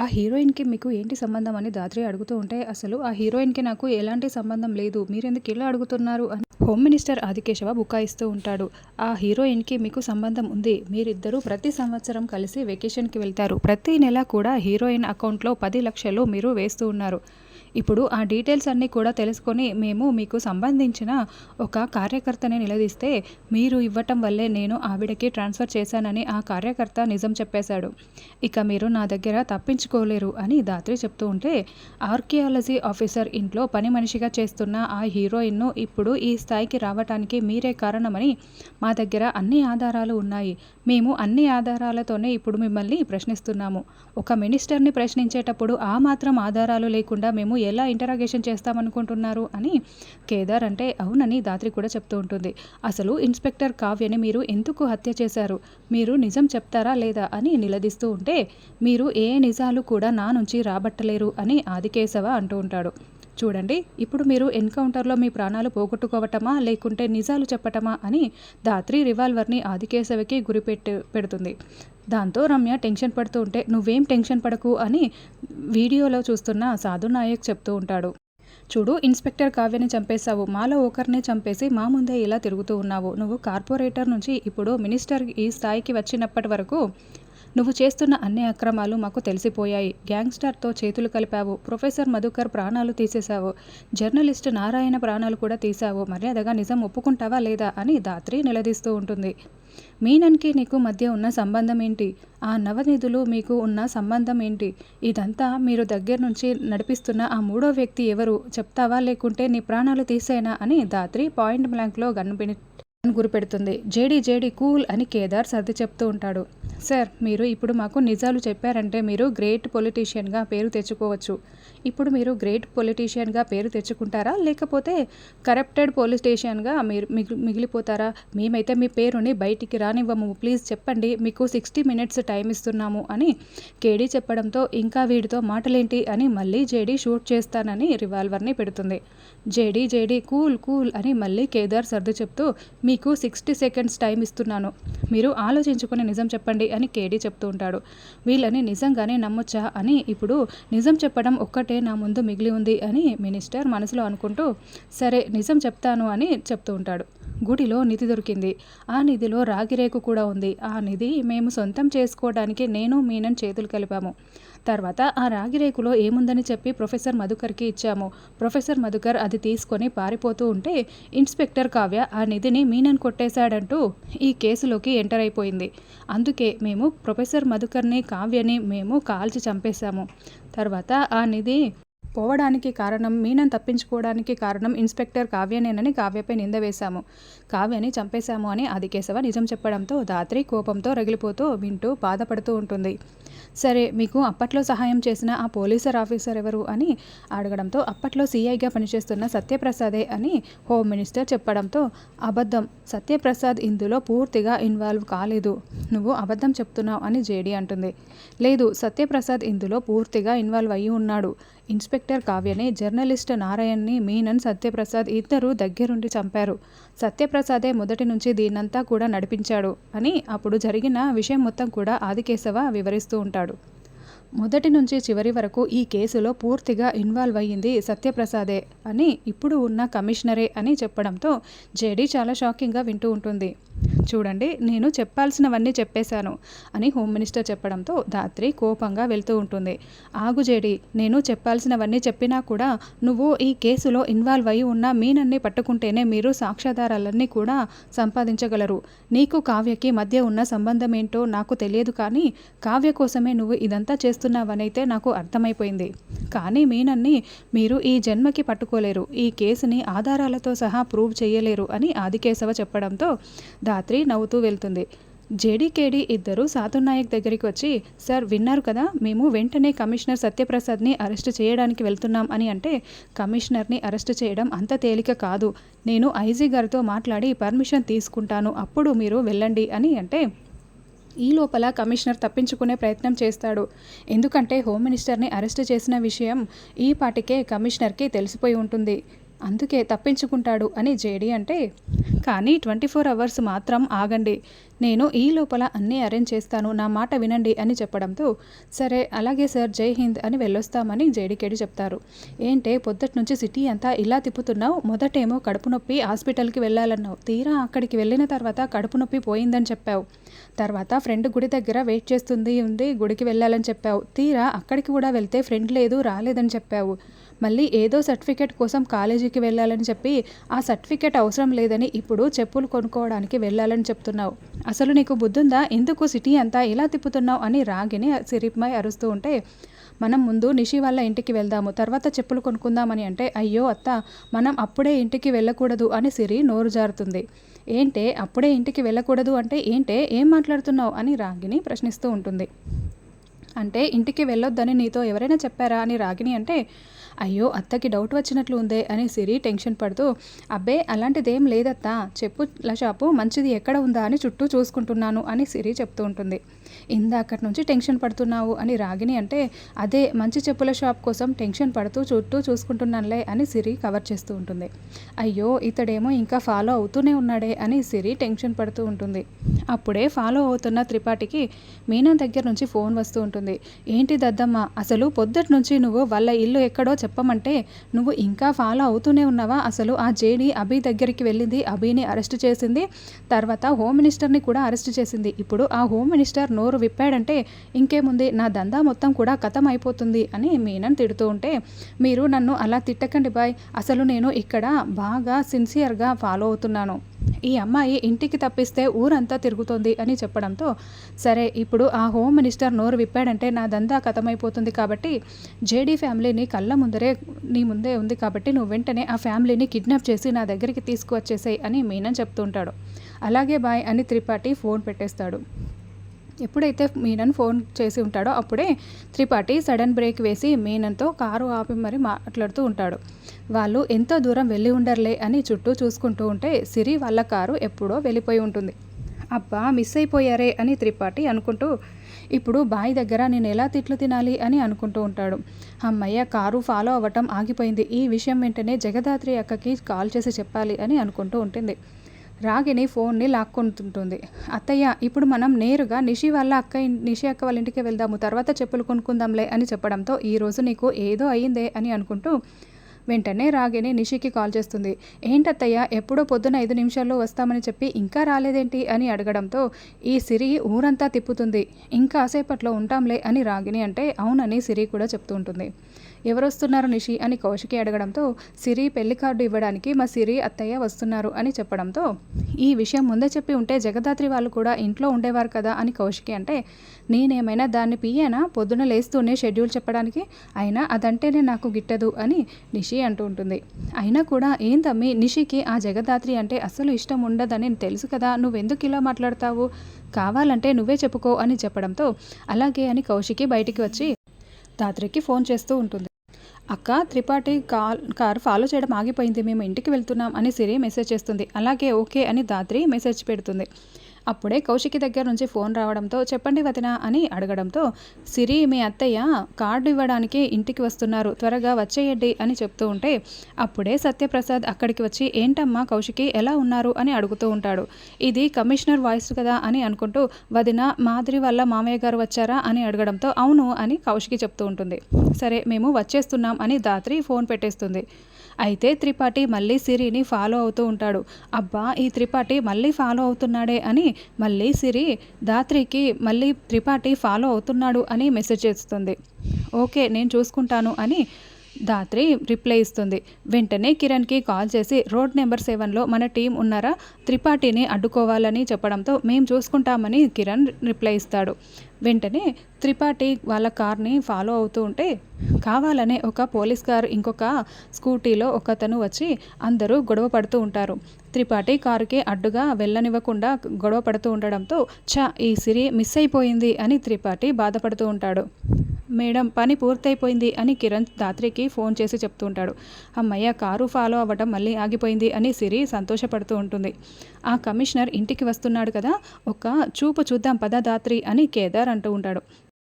ఆ హీరోయిన్‌కి మీకు ఏంటి సంబంధం అని దాత్రి అడుగుతూ ఉంటే, అసలు ఆ హీరోయిన్‌కి నాకు ఎలాంటి సంబంధం లేదు. మీరెందుకు ఇలా అడుగుతున్నారు అని హోమ్ మినిస్టర్ ఆదికేశవ బుకాయిస్తూ ఉంటాడు. ఆ హీరోయిన్‌కి మీకు సంబంధం ఉంది. మీరిద్దరూ ప్రతి సంవత్సరం కలిసి వెకేషన్‌కి వెళ్తారు. ప్రతి నెల కూడా హీరోయిన్ అకౌంట్‌లో పది లక్షలు మీరు వేస్తూ ఉన్నారు. ఇప్పుడు ఆ డీటెయిల్స్ అన్నీ కూడా తెలుసుకొని మేము మీకు సంబంధించిన ఒక కార్యకర్తని నిలదీస్తే, మీరు ఇవ్వటం వల్లే నేను ఆవిడకి ట్రాన్స్‌ఫర్ చేశానని ఆ కార్యకర్త నిజం చెప్పేశాడు. ఇక మీరు నా దగ్గర తప్పించుకోలేరు అని దాత్రి చెప్తూ ఉంటే, ఆర్కియాలజీ ఆఫీసర్ ఇంట్లో పని మనిషిగా చేస్తున్న ఆ హీరోయిన్‌ను ఇప్పుడు ఈ స్థాయికి రావటానికి మీరే కారణమని మా దగ్గర అన్ని ఆధారాలు ఉన్నాయి. మేము అన్ని ఆధారాలతోనే ఇప్పుడు మిమ్మల్ని ప్రశ్నిస్తున్నాము. ఒక మినిస్టర్‌ని ప్రశ్నించేటప్పుడు ఆ మాత్రం ఆధారాలు లేకుండా మేము ఎలా ఇంటరాగేషన్ చేస్తామనుకుంటున్నారు అని కేదార్ అంటే, అవునని దాత్రి కూడా చెప్తూ ఉంటుంది. అసలు ఇన్స్‌పెక్టర్ కావ్యని మీరు ఎందుకు హత్య చేశారు? మీరు నిజం చెప్తారా లేదా అని నిలదీస్తూ ఉంటే, మీరు ఏ నిజాలు కూడా నా నుంచి రాబట్టలేరు అని ఆదికేశవ అంటూ ఉంటాడు. చూడండి ఇప్పుడు మీరు ఎన్‌కౌంటర్‌లో మీ ప్రాణాలు పోగొట్టుకోవటమా? లేకుంటే నిజాలు చెప్పటమా? అని దాత్రి రివాల్వర్‌ని ఆదికేశవికి గురిపెట్టి పెడుతుంది. దాంతో రమ్య టెన్షన్ పడుతూ ఉంటే, నువ్వేం టెన్షన్ పడకు అని వీడియోలో చూస్తున్న సాధు నాయక్ చెప్తూ ఉంటాడు. చూడు ఇన్స్‌పెక్టర్ కావ్యని చంపేశావు. మాలో ఒకరిని చంపేసి మా ముందే ఇలా తిరుగుతూ ఉన్నావు. నువ్వు కార్పొరేటర్ నుంచి ఇప్పుడు మినిస్టర్ ఈ స్థాయికి వచ్చినప్పటి వరకు నువ్వు చేస్తున్న అన్ని అక్రమాలు మాకు తెలిసిపోయాయి. గ్యాంగ్‌స్టర్‌తో చేతులు కలిపావు. ప్రొఫెసర్ మధుకర్ ప్రాణాలు తీసేశావు. జర్నలిస్ట్ నారాయణ ప్రాణాలు కూడా తీశావు. మర్యాదగా నిజం ఒప్పుకుంటావా లేదా అని దాత్రి నిలదీస్తూ ఉంటుంది. మీనన్‌కి నీకు మధ్య ఉన్న సంబంధం ఏంటి? ఆ నవనిధులు మీకు ఉన్న సంబంధం ఏంటి? ఇదంతా మీరు దగ్గర నుంచి నడిపిస్తున్న ఆ మూడో వ్యక్తి ఎవరు? చెప్తావా లేకుంటే నీ ప్రాణాలు తీసేనా అని దాత్రి పాయింట్ బ్లాంక్‌లో గన్ గురిపెడుతుంది. జేడీ జేడీ కూల్ అని కేదార్ సర్ది చెప్తూ ఉంటాడు. సార్ మీరు ఇప్పుడు మాకు నిజాలు చెప్పారంటే మీరు గ్రేట్ పొలిటీషియన్‌గా పేరు తెచ్చుకోవచ్చు. ఇప్పుడు మీరు గ్రేట్ పొలిటీషియన్‌గా పేరు తెచ్చుకుంటారా? లేకపోతే కరప్టెడ్ పొలిటీషియన్‌గా మీరు మిగిలి మిగిలిపోతారా? మేమైతే మీ పేరుని బయటికి రానివ్వము. ప్లీజ్ చెప్పండి. మీకు సిక్స్టీ మినిట్స్ టైం ఇస్తున్నాము అని కేడీ చెప్పడంతో, ఇంకా వీడితో మాటలేంటి అని మళ్ళీ జేడీ షూట్ చేస్తానని రివాల్వర్‌ని పెడుతుంది. జేడీ జేడీ కూల్ కూల్ అని మళ్ళీ కేదార్ సర్ది చెప్తూ, మీకు సిక్స్టీ సెకండ్స్ టైం ఇస్తున్నాను. మీరు ఆలోచించుకుని నిజం చెప్పండి అని కేడీ చెప్తూ ఉంటాడు. వీళ్ళని నిజంగానే నమ్మొచ్చా? అని ఇప్పుడు నిజం చెప్పడం ఒక్కటి నా ముందు మిగిలి ఉంది అని మినిస్టర్ మనసులో అనుకుంటూ, సరే నిజం చెప్తాను అని చెప్తూ ఉంటాడు. గుడిలో నిధి దొరికింది. ఆ నిధిలో రాగిరేకు కూడా ఉంది. ఆ నిధి మేము సొంతం చేసుకోవడానికి నేను, మీనన్ చేతులు కలిపాము. తర్వాత ఆ రాగిరేకులో ఏముందని చెప్పి ప్రొఫెసర్ మధుకర్‌కి ఇచ్చాము. ప్రొఫెసర్ మధుకర్ అది తీసుకొని పారిపోతూ ఉంటే, ఇన్స్‌పెక్టర్ కావ్య ఆ నిధిని మీనన్ కొట్టేశాడంటూ ఈ కేసులోకి ఎంటర్ అయిపోయింది. అందుకే మేము ప్రొఫెసర్ మధుకర్‌ని, కావ్యని మేము కాల్చి చంపేశాము. తర్వాత ఆ నిధి పోవడానికి కారణం, మీనన్ తప్పించుకోవడానికి కారణం ఇన్స్‌పెక్టర్ కావ్యనేనని కావ్యపై నింద వేశాము. కావ్యని చంపేశాము అని ఆదికేశవ నిజం చెప్పడంతో దాత్రి కోపంతో రగిలిపోతూ వింటూ బాధపడుతూ ఉంటుంది. సరే మీకు అప్పట్లో సహాయం చేసిన ఆ పోలీసర్ ఆఫీసర్ ఎవరు? అని అడగడంతో, అప్పట్లో సీఐగా పనిచేస్తున్న సత్యప్రసాదే అని హోమ్ మినిస్టర్ చెప్పడంతో, అబద్ధం. సత్యప్రసాద్ ఇందులో పూర్తిగా ఇన్వాల్వ్ కాలేదు. నువ్వు అబద్ధం చెప్తున్నావు అని జేడీ అంటుంది. లేదు సత్యప్రసాద్ ఇందులో పూర్తిగా ఇన్వాల్వ్ అయ్యి ఉన్నాడు. ఇన్స్‌పెక్టర్ కావ్యని, జర్నలిస్ట్ నారాయణ్‌ని మీనన్, సత్యప్రసాద్ ఇద్దరూ దగ్గరుండి చంపారు. సత్యప్రసాదే మొదటి నుంచి దీన్నంతా కూడా నడిపించాడు అని అప్పుడు జరిగిన విషయం మొత్తం కూడా ఆదికేశవ వివరిస్తూ ఉంటాడు. మొదటి నుంచి చివరి వరకు ఈ కేసులో పూర్తిగా ఇన్వాల్వ్ అయ్యింది సత్యప్రసాదే అని ఇప్పుడు ఉన్న కమిషనరే అని చెప్పడంతో, జేడీ చాలా షాకింగ్‌గా వింటూ ఉంటుంది. చూడండి నేను చెప్పాల్సినవన్నీ చెప్పేశాను అని హోమ్ మినిస్టర్ చెప్పడంతో, ధాత్రి కోపంగా వెళ్తూ ఉంటుంది. ఆగు జేడీ నేను చెప్పాల్సినవన్నీ చెప్పినా కూడా నువ్వు ఈ కేసులో ఇన్వాల్వ్ అయి ఉన్న మీనన్‌ని పట్టుకుంటేనే మీరు సాక్ష్యాధారాలన్నీ కూడా సంపాదించగలరు. నీకు కావ్యకి మధ్య ఉన్న సంబంధం ఏంటో నాకు తెలియదు కానీ, కావ్య కోసమే నువ్వు ఇదంతా చేస్తున్నావనైతే నాకు అర్థమైపోయింది. కానీ మీనన్‌ని మీరు ఈ జన్మకి పట్టుకోలేరు. ఈ కేసుని ఆధారాలతో సహా ప్రూవ్ చేయలేరు అని ఆదికేశవ చెప్పడంతో, ధాత్రి నవ్వుతూ వెళ్తుంది. జేడీకేడీ ఇద్దరు సాతునాయక్ దగ్గరికి వచ్చి, సార్ విన్నారు కదా! మేము వెంటనే కమిషనర్ సత్యప్రసాద్‌ని అరెస్ట్ చేయడానికి వెళ్తున్నాం అని అంటే, కమిషనర్‌ని అరెస్ట్ చేయడం అంత తేలిక కాదు. నేను ఐజీ గారితో మాట్లాడి పర్మిషన్ తీసుకుంటాను. అప్పుడు మీరు వెళ్ళండి అని అంటే, ఈ లోపల కమిషనర్ తప్పించుకునే ప్రయత్నం చేస్తాడు. ఎందుకంటే హోమ్ మినిస్టర్‌ని అరెస్ట్ చేసిన విషయం ఈ పాటికే కమిషనర్‌కి తెలిసిపోయి ఉంటుంది. అందుకే తప్పించుకుంటాడు అని జేడీ అంటే, కానీ ట్వంటీ ఫోర్ అవర్స్ మాత్రం ఆగండి. నేను ఈ లోపల అన్నీ అరేంజ్ చేస్తాను నా మాట వినండి అని చెప్పడంతో సరే అలాగే సార్ జై హింద్ అని వెళ్ళొస్తామని జేడికేడి చెప్తారు. ఏంటే పొద్దుటి నుంచి సిటీ అంతా ఇలా తిప్పుతున్నావు? మొదటేమో కడుపు నొప్పి హాస్పిటల్కి వెళ్ళాలన్నావు. తీరా అక్కడికి వెళ్ళిన తర్వాత కడుపు నొప్పి పోయిందని చెప్పావు. తర్వాత ఫ్రెండ్ గుడి దగ్గర వెయిట్ చేస్తుంది ఉంది గుడికి వెళ్ళాలని చెప్పావు. తీరా అక్కడికి కూడా వెళ్తే ఫ్రెండ్ లేదు రాలేదని చెప్పావు. మళ్ళీ ఏదో సర్టిఫికేట్ కోసం కాలేజీకి వెళ్ళాలని చెప్పి ఆ సర్టిఫికేట్ అవసరం లేదని ఇప్పుడు చెప్పులు కొనుక్కోవడానికి వెళ్ళాలని చెప్తున్నావు. అసలు నీకు బుద్ధుందా? ఎందుకు సిటీ అంతా ఇలా తిప్పుతున్నావు? అని రాగిని సిరిపై అరుస్తూ ఉంటే మనం ముందు నిషి వాళ్ళ ఇంటికి వెళ్దాము తర్వాత చెప్పులు కొనుక్కుందామని అంటే అయ్యో అత్త మనం అప్పుడే ఇంటికి వెళ్ళకూడదు అని సిరి నోరు జారుతుంది. ఏంటే అప్పుడే ఇంటికి వెళ్ళకూడదు అంటే ఏంటే ఏం మాట్లాడుతున్నావు? అని రాగిని ప్రశ్నిస్తూ ఉంటుంది. అంటే ఇంటికి వెళ్ళొద్దని నీతో ఎవరైనా చెప్పారా అని రాగిని అంటే అయ్యో అత్తకి డౌట్ వచ్చినట్లు ఉందే అని సిరి టెన్షన్ పడుతూ అబ్బే అలాంటిదేం లేదత్తా చెప్పుల షాపు మంచిది ఎక్కడ ఉందా అని చుట్టూ చూసుకుంటున్నాను అని సిరి చెప్తూ ఉంటుంది. ఇందాకటి నుంచి టెన్షన్ పడుతున్నావు అని రాగిని అంటే అదే మంచి చెప్పుల షాప్ కోసం టెన్షన్ పడుతూ చుట్టూ చూసుకుంటున్నానులే అని సిరి కవర్ చేస్తూ ఉంటుంది. అయ్యో ఇతడేమో ఇంకా ఫాలో అవుతూనే ఉన్నాడే అని సిరి టెన్షన్ పడుతూ ఉంటుంది. అప్పుడే ఫాలో అవుతున్న త్రిపాఠికి మీనా దగ్గర నుంచి ఫోన్ వస్తూ ఉంటుంది. ఏంటి దద్దమ్మ అసలు పొద్దుటి నుంచి నువ్వు వాళ్ళ ఇల్లు ఎక్కడో చెప్పమంటే నువ్వు ఇంకా ఫాలో అవుతూనే ఉన్నావా? అసలు ఆ జేడి అభి దగ్గరికి వెళ్ళింది అభిని అరెస్ట్ చేసింది తర్వాత హోమ్ మినిస్టర్ని కూడా అరెస్ట్ చేసింది. ఇప్పుడు ఆ హోమ్ మినిస్టర్ నోరు విప్పాడంటే ఇంకేముంది? నా దందా మొత్తం కూడా కథం అయిపోతుంది అని మీనన్ తిడుతూ ఉంటే మీరు నన్ను అలా తిట్టకండి బాయ్ అసలు నేను ఇక్కడ బాగా సిన్సియర్గా ఫాలో అవుతున్నాను. ఈ అమ్మాయి ఇంటికి తప్పిస్తే ఊరంతా తిరుగుతోంది అని చెప్పడంతో సరే ఇప్పుడు ఆ హోమ్ మినిస్టర్ నోరు విప్పాడంటే నా దందా కథమైపోతుంది కాబట్టి జేడీ ఫ్యామిలీని కళ్ళ ముందరే నీ ముందే ఉంది కాబట్టి నువ్వు వెంటనే ఆ ఫ్యామిలీని కిడ్నాప్ చేసి నా దగ్గరికి తీసుకువచ్చేసాయి అని మీనన్ చెప్తుంటాడు. అలాగే బాయ్ అని త్రిపాఠి ఫోన్ పెట్టేస్తాడు. ఎప్పుడైతే మీనన్ ఫోన్ చేసి ఉంటాడో అప్పుడే త్రిపాఠి సడన్ బ్రేక్ వేసి మీనన్తో కారు ఆపి మరి మాట్లాడుతూ ఉంటాడు. వాళ్ళు ఎంతో దూరం వెళ్ళి ఉండర్లే అని చుట్టూ చూసుకుంటూ ఉంటే సిరి వాళ్ళ కారు ఎప్పుడో వెళ్ళిపోయి ఉంటుంది. అబ్బా మిస్ అయిపోయారే అని త్రిపాఠి అనుకుంటూ ఇప్పుడు బాయ్ దగ్గర నేను ఎలా తిట్లు తినాలి? అని అనుకుంటూ ఉంటాడు. అమ్మయ్య కారు ఫాలో అవ్వటం ఆగిపోయింది. ఈ విషయం వెంటనే జగదాత్రి అక్కకి కాల్ చేసి చెప్పాలి అని అనుకుంటూ ఉంటుంది. రాగిని ఫోన్ని లాక్కుంటుంటుంది. అత్తయ్య ఇప్పుడు మనం నేరుగా నిషి వాళ్ళ అక్క నిషి అక్క వాళ్ళ ఇంటికి వెళ్దాము తర్వాత చెప్పులు కొనుక్కుందాంలే అని చెప్పడంతో ఈరోజు నీకు ఏదో అయ్యిందే అని అనుకుంటూ వెంటనే రాగిని నిషికి కాల్ చేస్తుంది. ఏంటత్తయ్య ఎప్పుడో పొద్దున ఐదు నిమిషాల్లో వస్తామని చెప్పి ఇంకా రాలేదేంటి? అని అడగడంతో ఈ సిరి ఊరంతా తిప్పుతుంది. ఇంకా సేపట్లో ఉంటాంలే అని రాగిని అంటే అవునని సిరి కూడా చెప్తూ ఉంటుంది. ఎవరొస్తున్నారు నిషి అని కౌశికి అడగడంతో సిరి పెళ్ళి కార్డు ఇవ్వడానికి మా సిరి అత్తయ్య వస్తున్నారు అని చెప్పడంతో ఈ విషయం ముందే చెప్పి ఉంటే జగదాత్రి వాళ్ళు కూడా ఇంట్లో ఉండేవారు కదా అని కౌశికి అంటే నేనేమైనా దాన్ని పియ్యానా పొద్దున లేస్తూనే షెడ్యూల్ చెప్పడానికి? అయినా అదంటేనే నాకు గిట్టదు అని నిషి అంటూ ఉంటుంది. అయినా కూడా ఏం తమ్మి నిషికి ఆ జగదాత్రి అంటే అసలు ఇష్టం ఉండదని తెలుసు కదా నువ్వెందుకు ఇలా మాట్లాడతావు? కావాలంటే నువ్వే చెప్పుకో అని చెప్పడంతో అలాగే అని కౌశికి బయటికి వచ్చి దాత్రికి ఫోన్ చేస్తూ ఉంటుంది. అక్క త్రిపాఠి కాల్ కార్ ఫాలో చేయడం ఆగిపోయింది. మేము ఇంటికి వెళ్తున్నాం అని సిరి మెసేజ్ చేస్తుంది. అలాగే ఓకే అని దాత్రి మెసేజ్ పెడుతుంది. అప్పుడే కౌశికి దగ్గర నుంచి ఫోన్ రావడంతో చెప్పండి వదిన అని అడగడంతో సిరి మీ అత్తయ్య కార్డు ఇవ్వడానికి ఇంటికి వస్తున్నారు త్వరగా వచ్చేయండి అని చెప్తూ ఉంటే అప్పుడే సత్యప్రసాద్ అక్కడికి వచ్చి ఏంటమ్మా కౌశికి ఎలా ఉన్నారు? అని అడుగుతూ ఉంటాడు. ఇది కమిషనర్ వాయిస్ కదా అని అనుకుంటూ వదిన మాదిరి వల్ల మామయ్య గారు వచ్చారా? అని అడగడంతో అవును అని కౌశికి చెప్తూ ఉంటుంది. సరే మేము వచ్చేస్తున్నాం అని దాత్రి ఫోన్ పెట్టేస్తుంది. అయితే త్రిపాఠి మళ్ళీ సిరిని ఫాలో అవుతూ ఉంటాడు. అబ్బా ఈ త్రిపాఠి మళ్ళీ ఫాలో అవుతున్నాడే అని మళ్ళీ సిరి దాత్రికి మళ్ళీ త్రిపాఠి ఫాలో అవుతున్నాడు అని మెసేజ్ చేస్తుంది. ఓకే నేను చూసుకుంటాను అని ధాత్రి రిప్లై ఇస్తుంది. వెంటనే కిరణ్కి కాల్ చేసి రోడ్ నెంబర్ సెవెన్లో మన టీం ఉన్నారా? త్రిపాఠిని అడ్డుకోవాలని చెప్పడంతో మేము చూసుకుంటామని కిరణ్ రిప్లై ఇస్తాడు. వెంటనే త్రిపాఠి వాళ్ళ కార్ని ఫాలో అవుతూ ఉంటే కావాలనే ఒక పోలీస్ కార్ ఇంకొక స్కూటీలో ఒకతను వచ్చి అందరూ గొడవ పడుతూ ఉంటారు. త్రిపాఠి కారుకి అడ్డుగా వెళ్ళనివ్వకుండా గొడవ పడుతూ ఉండడంతో చ ఈ సిరి మిస్ అయిపోయింది అని త్రిపాఠి బాధపడుతూ ఉంటాడు. మేడం పని పూర్తయిపోయింది అని కిరణ్ దాత్రికి ఫోన్ చేసి చెప్తూ ఉంటాడు అమ్మయ్య కారు ఫాలో అవ్వటం మళ్ళీ ఆగిపోయింది అని సిరి సంతోషపడుతూ ఉంటుంది. ఆ కమిషనర్ ఇంటికి వస్తున్నాడు కదా ఒక చూపు చూద్దాం పద దాత్రి అని కేదార్ అంటూ ఉంటాడు.